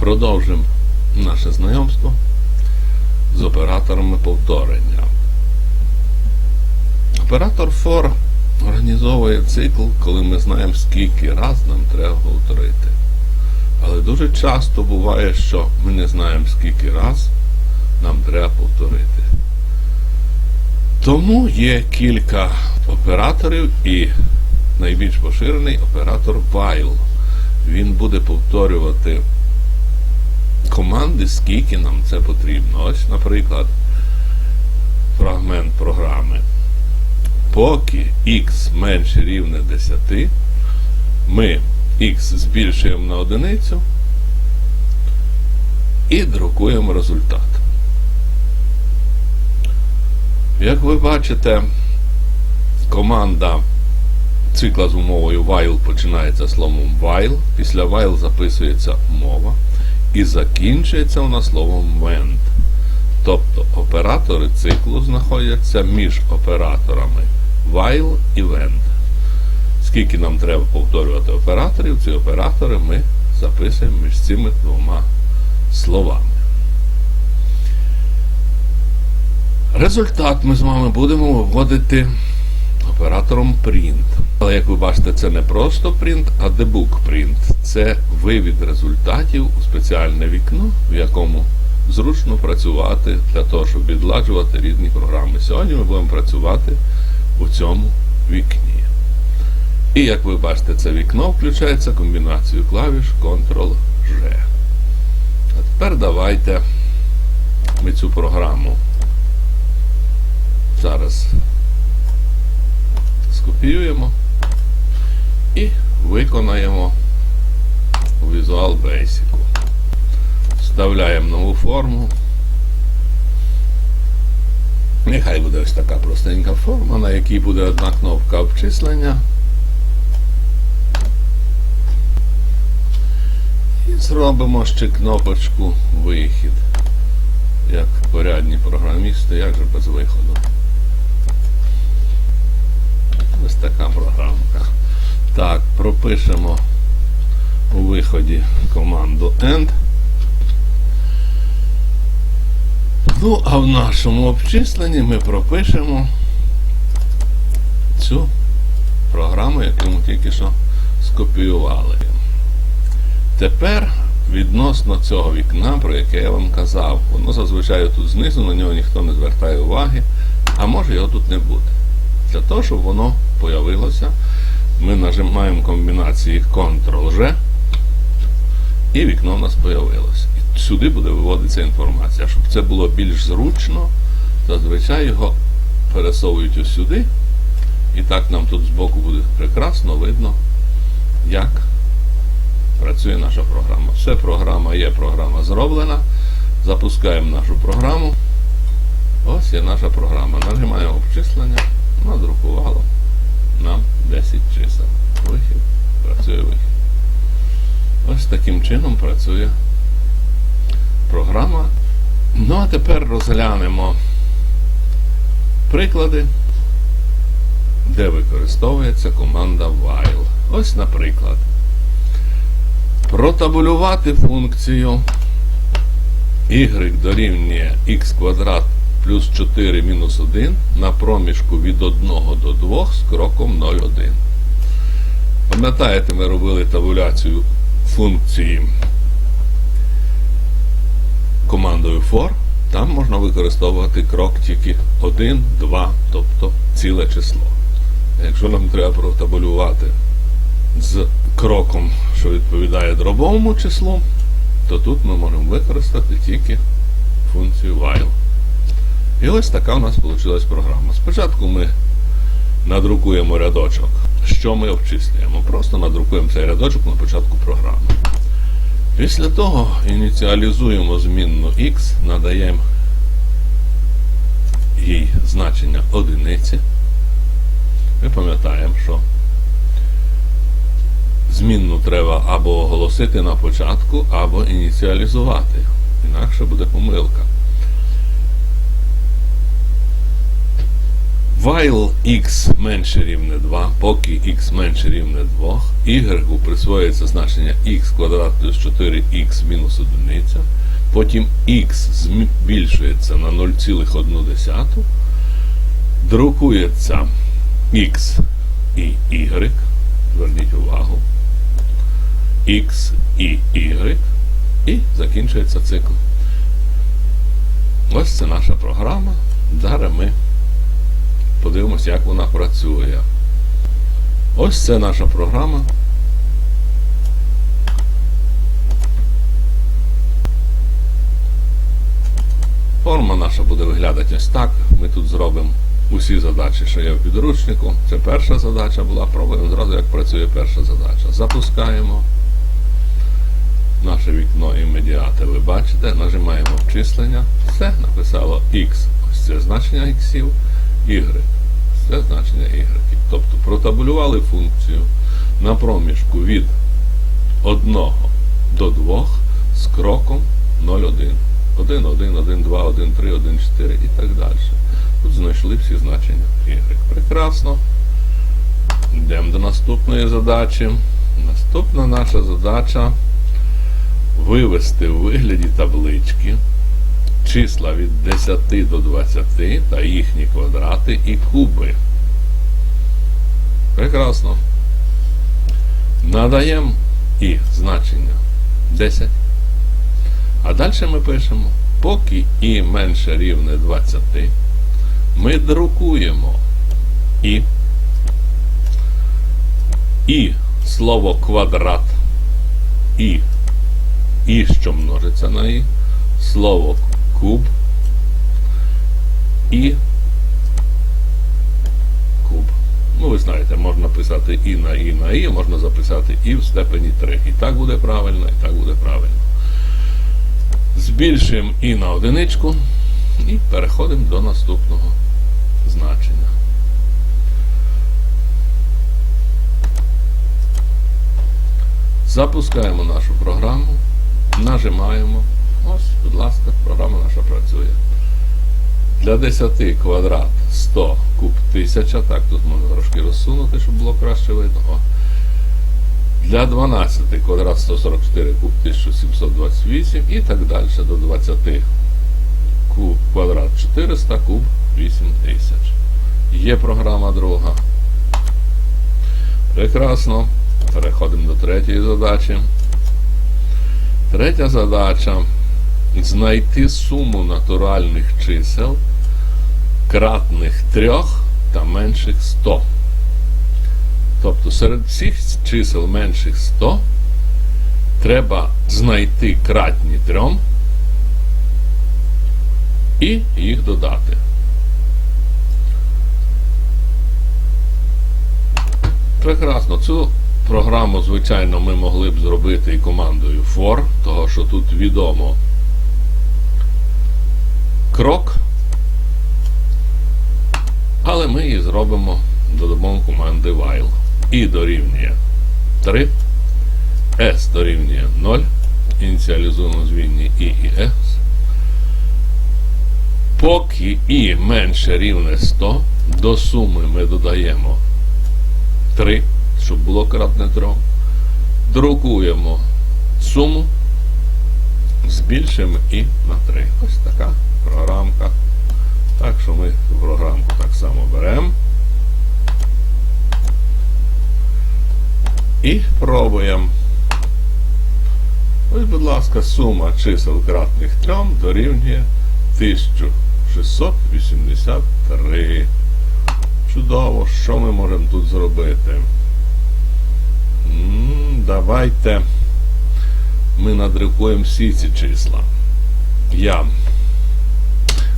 Продовжимо наше знайомство з операторами повторення. Оператор FOR організовує цикл, коли ми знаємо, скільки раз нам треба повторити. Але дуже часто буває, що ми не знаємо, скільки раз нам треба повторити. Тому є кілька операторів і найбільш поширений оператор while. Він буде повторювати команди, скільки нам це потрібно. Ось, наприклад, фрагмент програми. Поки x менше рівне 10, ми x збільшуємо на одиницю і друкуємо результат. Як ви бачите, команда цикла з умовою while починається словом while, після while записується мова і закінчується вона словом when. Тобто оператори циклу знаходяться між операторами while і when. Скільки нам треба повторювати операторів, ці оператори ми записуємо між цими двома словами. Результат ми з вами будемо виводити оператором print. Але як ви бачите, це не просто print, а debug print. Це вивід результатів у спеціальне вікно, в якому зручно працювати для того, щоб відладжувати різні програми. Сьогодні ми будемо працювати у цьому вікні. І як ви бачите, це вікно включається комбінацією клавіш Ctrl-G. А тепер давайте ми цю програму зараз скопіюємо і виконаємо Visual Basic. Вставляємо нову форму. Нехай буде ось така простенька форма, на якій буде одна кнопка обчислення. І зробимо ще кнопочку вихід. Як порядні програмісти, як же без виходу. Ось така програмка. Так, пропишемо у виході команду END. Ну, а в нашому обчисленні ми пропишемо цю програму, яку ми тільки що скопіювали. Тепер відносно цього вікна, про яке я вам казав, воно зазвичай тут знизу, на нього ніхто не звертає уваги, а може його тут не бути. Для того, щоб воно появилося, ми нажимаємо комбінації Ctrl-G і вікно у нас появилося. І сюди буде виводитися інформація. Щоб це було більш зручно, зазвичай його пересовують сюди. І так нам тут збоку буде прекрасно видно, як працює наша програма. Все, програма є, програма зроблена. Запускаємо нашу програму. Ось є наша програма. Нажимаємо обчислення, надрукувало нам 10 чисел. Вихід, працює вихід. Ось таким чином працює програма. Ну а тепер розглянемо приклади, де використовується команда while. Ось, наприклад, протабулювати функцію y дорівнює x квадрат плюс 4 мінус 1 на проміжку від 1 до 2 з кроком 0,1. Пам'ятаєте, ми робили табуляцію функції командою for. Там можна використовувати крок тільки 1, 2, тобто ціле число. Якщо нам треба протабулювати з кроком, що відповідає дробовому числу, то тут ми можемо використати тільки функцію while. І ось така у нас вийшла програма. Спочатку ми надрукуємо рядочок. Що ми обчислюємо? Просто надрукуємо цей рядочок на початку програми. Після того ініціалізуємо змінну x, надаємо їй значення одиниці. Ми пам'ятаємо, що змінну треба або оголосити на початку, або ініціалізувати. Інакше буде помилка. While x менше рівне 2, поки x менше рівне 2, y присвоюється значення x квадрат плюс 4x мінус 1, потім x збільшується на 0,1, друкується x і y, зверніть увагу, x і y, і закінчується цикл. Ось це наша програма. Зараз ми подивимося, як вона працює. Ось це наша програма. Форма наша буде виглядати ось так. Ми тут зробимо усі задачі, що є в підручнику. Це перша задача була. Пробуємо зразу, як працює перша задача. Запускаємо наше вікно імедіати. Ви бачите, нажимаємо обчислення. Все, написало X. Ось це значення іксів, Y. Це значення Y. Тобто протабулювали функцію на проміжку від 1 до 2 з кроком 0,1. 1, 1, 1, 2, 1, 3, 1, 4 і так далі. Тут знайшли всі значення Y. Прекрасно. Йдемо до наступної задачі. Наступна наша задача вивести в вигляді таблички числа від 10 до 20 та їхні квадрати і куби. Прекрасно. Надаємо і значення 10. А далі ми пишемо, поки і менше рівне 20, ми друкуємо і. І слово квадрат і, і що множиться на і, слово куб і куб. Ну, ви знаєте, можна писати і на і на і, можна записати і в степені 3. І так буде правильно, і так буде правильно. Збільшуємо і на одиничку і переходимо до наступного значення. Запускаємо нашу програму, нажимаємо. Ось, будь ласка, програма наша працює. Для 10 квадрат 100 куб 1000, так, тут можна трошки розсунути, щоб було краще видно. О. Для 12 квадрат 144 куб 1728 і так далі до 20 куб квадрат 400 куб 8000. Є програма друга. Прекрасно. Переходимо до третьої задачі. Третя задача знайти суму натуральних чисел кратних 3 та менших 100. Тобто серед всіх чисел менших 100 треба знайти кратні 3 і їх додати. Прекрасно. Цю програму, звичайно, ми могли б зробити і командою for, того що тут відомо крок. Але ми її зробимо додамо команди while. І дорівнює 3, S дорівнює 0, ініціалізуємо звільні І і S. Поки І менше рівне 100, до суми ми додаємо 3, щоб було кратне 3. Друкуємо суму, збільшимо і на 3. Ось така програмка. Так що ми програмку так само беремо. І пробуємо. Ось, будь ласка, сума чисел кратних 3 дорівнює 1683. Чудово, що ми можемо тут зробити? М, Давайте ми надрукуємо всі ці числа. Я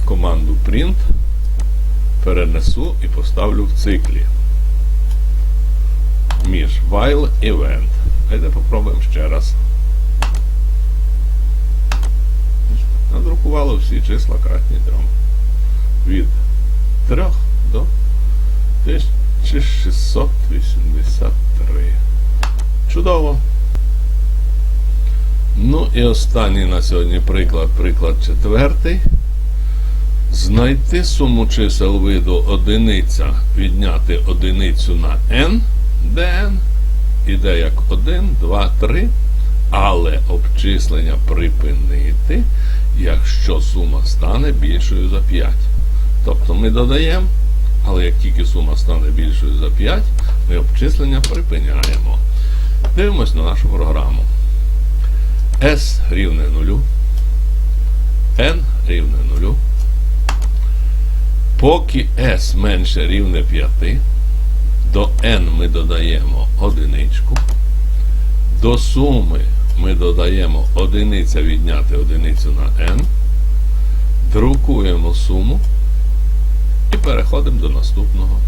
команду print перенесу і поставлю в циклі між while event. Давайте попробуємо ще раз. Надрукувало всі числа кратні 3. Від 3 до 1683. Чудово. Ну і останній на сьогодні приклад, приклад четвертий. Знайти суму чисел виду одиниця, відняти одиницю на n, де n іде як 1, 2, 3, але обчислення припинити, якщо сума стане більшою за 5. Тобто ми додаємо, але як тільки сума стане більшою за 5, ми обчислення припиняємо. Дивимось на нашу програму. S рівне 0, n рівне 0. Поки s менше рівне 5, до n ми додаємо одиничку. До суми ми додаємо одиниця відняти одиницю на n. Друкуємо суму і переходимо до наступного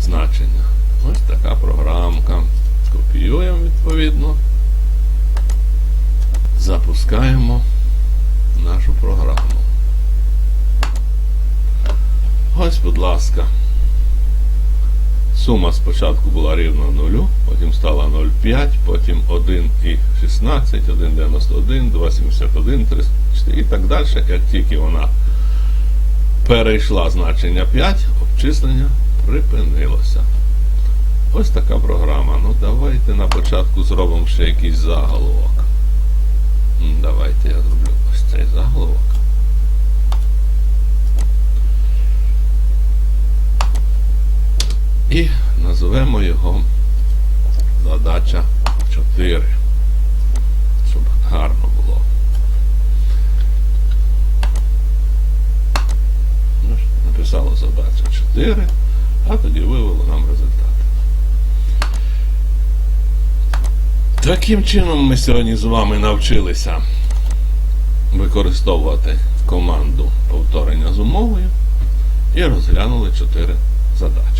значення. Ось така програмка. Копіюємо відповідно. Запускаємо нашу програму. Будь ласка. Сума спочатку була рівна 0, потім стала 0,5, потім 1,16, 1,91, 2,71, 34 і так далі. Як тільки вона перейшла значення 5, обчислення припинилося. Ось така програма. Ну давайте на початку зробимо ще якийсь заголовок. Давайте я зроблю ось цей заголовок. І називемо його задача 4. Щоб гарно було. Ну, ж, Написало задача 4, а тоді вивело нам результат. Таким чином ми сьогодні з вами навчилися використовувати команду повторення з умовою і розглянули 4 задачі.